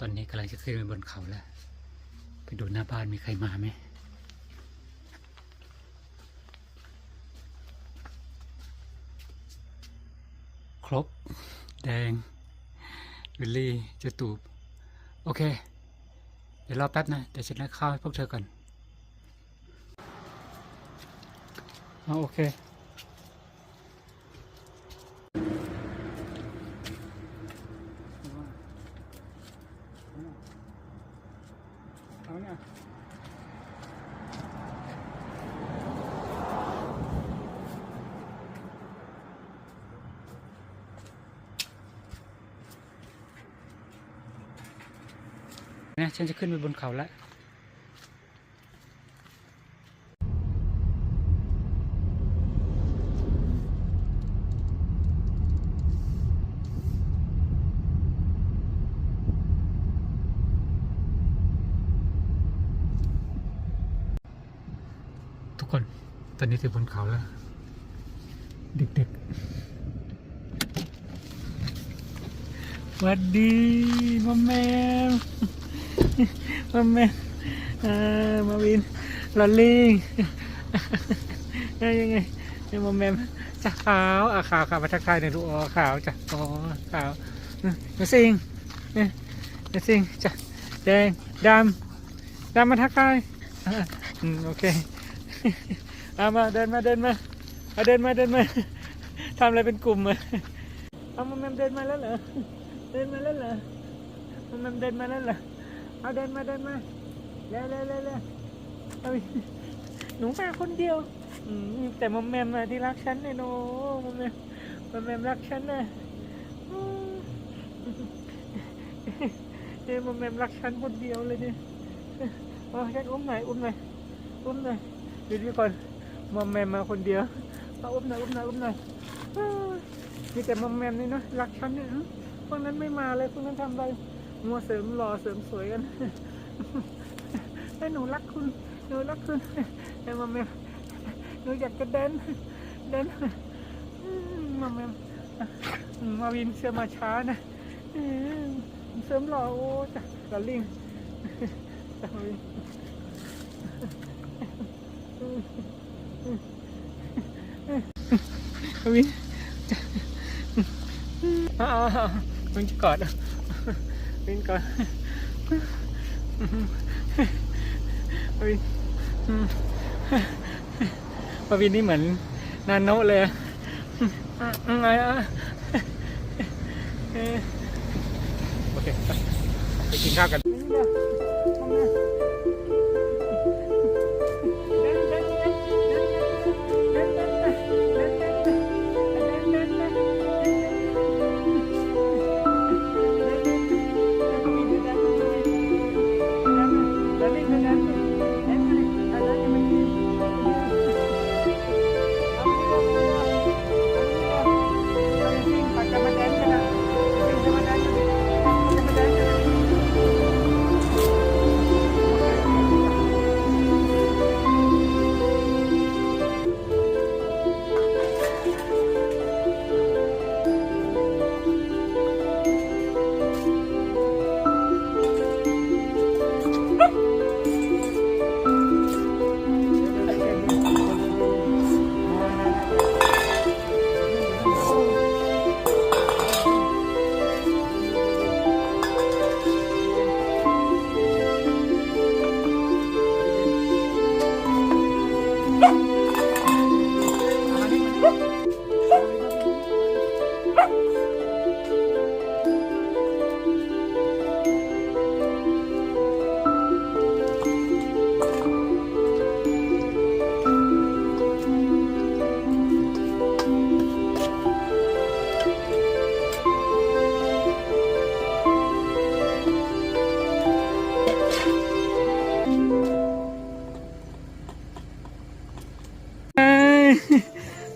ตอนนี้กำลังจะขึ้นไปบนเขาแล้ว ไปดูหน้าบ้านมีใครมาไหมครบ แดง วิลลี่เจะตูบ โอเค เดี๋ยวรอแป๊บนะ เดี๋ยวฉันให้ข้าวให้พวกเธอก่อนเอาโอเค เอาเนี่ยเนี่ยฉันจะขึ้นไปบนเขาแล้วทุกคน ตอนนี้ถึงบนเขาแล้วเด็กๆสวัสดีมาแมว มาแม่มาวินลอลลิงเอ้ยังไงยังมาแมวจะขาวอะขาวขาวมาทักทายหน่อยลูกอ๋อขาวจ้ะอ๋อขาวอืมมาสิงเอ้ยมาสิงจ้ะแดงดำดำมาทักทายอืมโอเคเอามาเดินมาเดินมาเอาเดินมาเดินมาทำอะไรเป็นกลุ่มอะเอามาแมมเดินมาแล้วเหรอเดินมาแล้วเหรอมาแมมเดินมาแล้วเหรอ เอาเดินมาเดินมาเร็วเร็วเร็วเร็วเอาหนูมาคนเดียว อืมแต่มอมแมมอะที่รักฉันเนี่ยโนมอมแมมมอมแมมรักฉันนะอืมเนี่ยมอมแมมรักฉันคนเดียวเลยเนี่ยโอ้ฉันอุ้มหน่อยอุ้มหน่อยอุ้มหน่อยเดี๋ยวนี้ก่อนมอมแมมมาคนเดียวเอาอุ้มหน่อยอุ้มหน่อยอุ้มหน่อยมีแต่มอมแมมนี่เนอะรักฉันเนี่ยพวกนั้นไม่มาเลยพวกนั้นทำอะไร มัวเสริมหล่อเสริมสวยกันให้หนูรักคุณหนูรักคุณไอ้มอมแมมหนูอยากจะเดินเดินมอมแมมมาวินเสื้อมาช้านะเสริมหล่อโอ้จ้ะกระลิงจ้ะมาวินวินอ้าววินจะกอด วินก่อนวินปวินนี่เหมือนนานโนเลยอะไรอะโอเค ไปกินข้าวกัน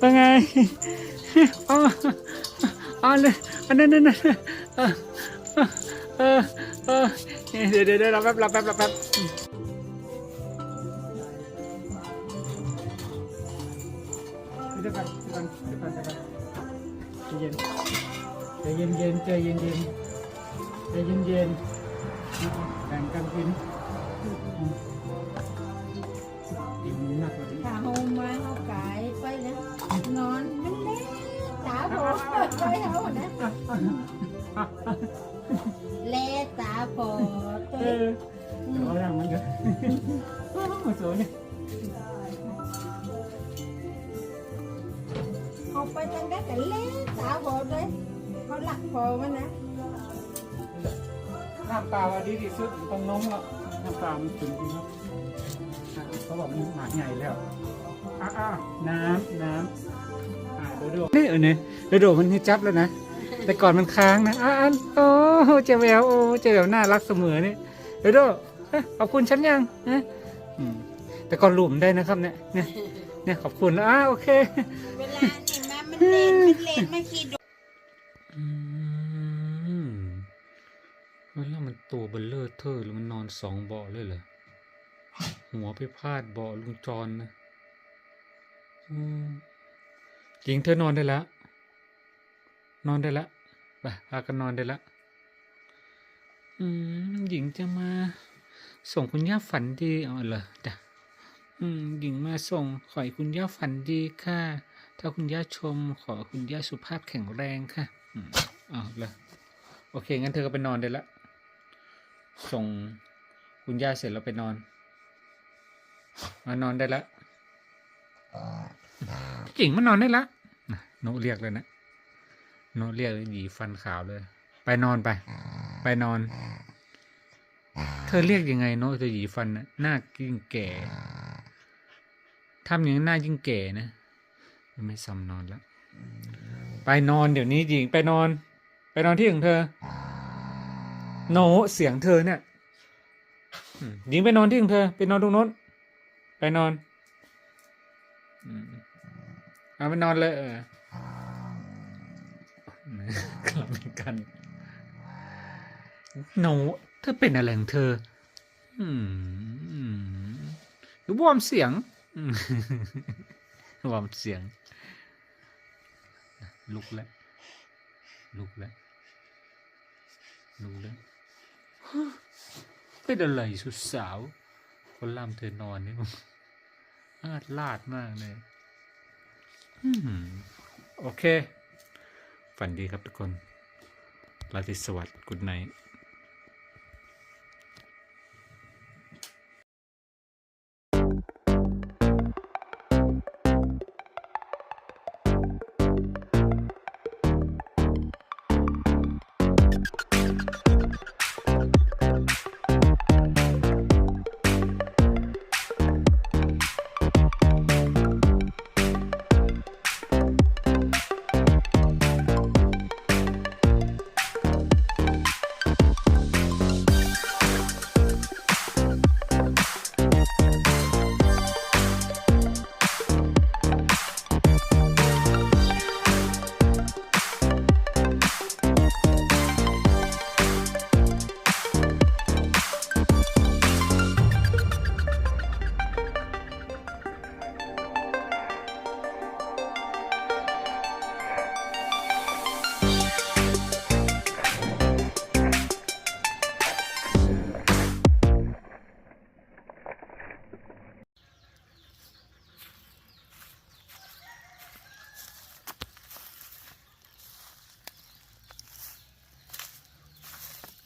ว่าไงอ๋ออ๋อเลยอันนั้นนั่นเออเออเดี๋ยวเดี๋ยวเรอแป๊บเรอแป๊บเรอแป๊บเดี๋ยวก่อนเดี๋ยวก่อนเดี๋ยวก่อนเดี๋ยวก่อนเย็นใจเย็นเย็นใจเย็นเย็นใจเย็นเย็นแบ่งกันกิน เล่ตาโผล่ตัวเออเดี๋ยวเอาอย่างมันเถอะมาสวยเนี่ยเอาไปตั้งแต่แต่เล่ตาโผล่เลยเขาหลักโผล่มันนะน้ำเปล่าอะดีที่สุดตรงน้องละน้ำเปล่ามันถึงดีครับอะเขาบอกมันหมาใหญ่แล้วอะอะน้ำน้ำอ่าโดโดนี่เออเนี่ยโดโดมันให้จับแล้วนะ แต่ก่อนมันค้างนะอะอะโอ้เจาแววโอ้เจาแววน่ารักเสมอเนี่ยโดโดเอ้ยขอบคุณฉันยังฮะอืมแต่ก่อนหลุมได้นะครับเนี่ยเนี่ยเนี่ยขอบคุณแล้วอะโอเค เวลานี่มามันเล่นมันเล่นมาคิดอืมแล้วมันตัวเบลเลอร์เทอร์หรือมันนอนสองเบาะเลยเหรอหัวไปพาดเบาะลุงจรนะอืมหญิงเธอนอนได้แล้ว นอนได้แล้วไปพากันนอนได้แล้วอืมหญิงจะมา ส่งคุณย่าฝันดีเอาเหรอจ้ะอืมหญิงมาส่งขอให้คุณย่าฝันดีค่ะ ถ้าคุณย่าชม ขอคุณย่าสุขภาพแข็งแรงค่ะอืมเอาเลยโอเคงั้นเธอก็ไปนอนได้ละส่งคุณย่าเสร็จแล้วไปนอนมานอนได้ละกิ่งมันนอนได้ละนะโนเรียกเลยนะ โนเรียกหยีฟันขาวเลย ไปนอนไป ไปนอน เธอเรียกยังไงโนจะหยีฟันน่ะหน้ายิ่งแก่ทำอย่างนั้หน้ายิ่งแก่นะไม่ซ้ำนอนแล้วไปนอนเดี๋ยวนี้หญิงไปนอน ไปนอนที่ของเธอ โนเสียงเธอเนี่ยหญิงไปนอนที่ของเธอ ไปนอนตรงโน้น ไปนอนอืมเอาไปนอนเลยเออ กลับเหมือนกันโนเธอเป็นอะไรของเธออืมอืมหรือวอร์มเสียงอืมวอร์มเสียง ลุกแล้ว ลุกแล้วลุกแล้วเป็นอะไรสุดสาว คนล่ำเธอนอนนี่อาดลาดมากเลยอืมโอเค ฝันดีครับทุกคน ราตรีสวัสดิ์กุดไน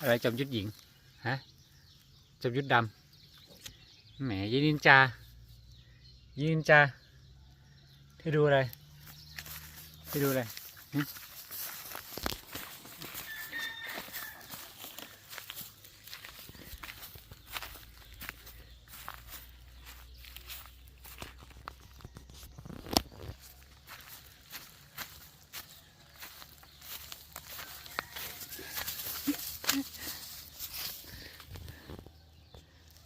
อะไรจอมยุทธหญิงฮะจอมยุทธดำแหมยินินจายินินจาให้ดูอะไรให้ดูอะไร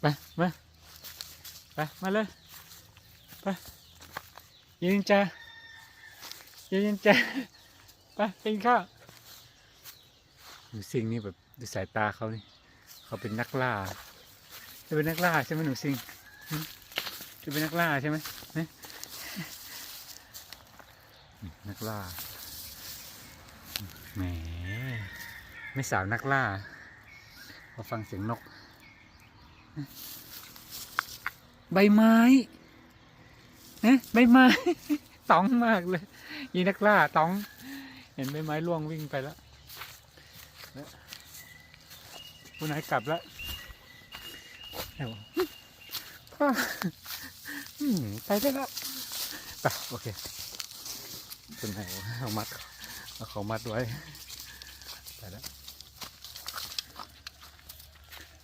ไปมาไปมาเลยไปยินินจายินินจาไปกินข้าวหนูสิงนี่แบบดูสายตาเขานี่เขาเป็นนักล่าจะเป็นนักล่าใช่ไหมหนูสิงจะเป็นนักล่าใช่ไหมนักล่าแหมไม่สาวนักล่ามาฟังเสียงนก ใบไม้เอ๊ะใบไม้ตองมากเลยยีนักล่าตอง เห็นใบไม้ร่วงวิ่งไปแล้วผู้นายกลับแล้วเดี๋ยวพ่อไปได้แล้วไปโอเคคุณนายเอามัดเอาเขามัดไว้ไปแล้ว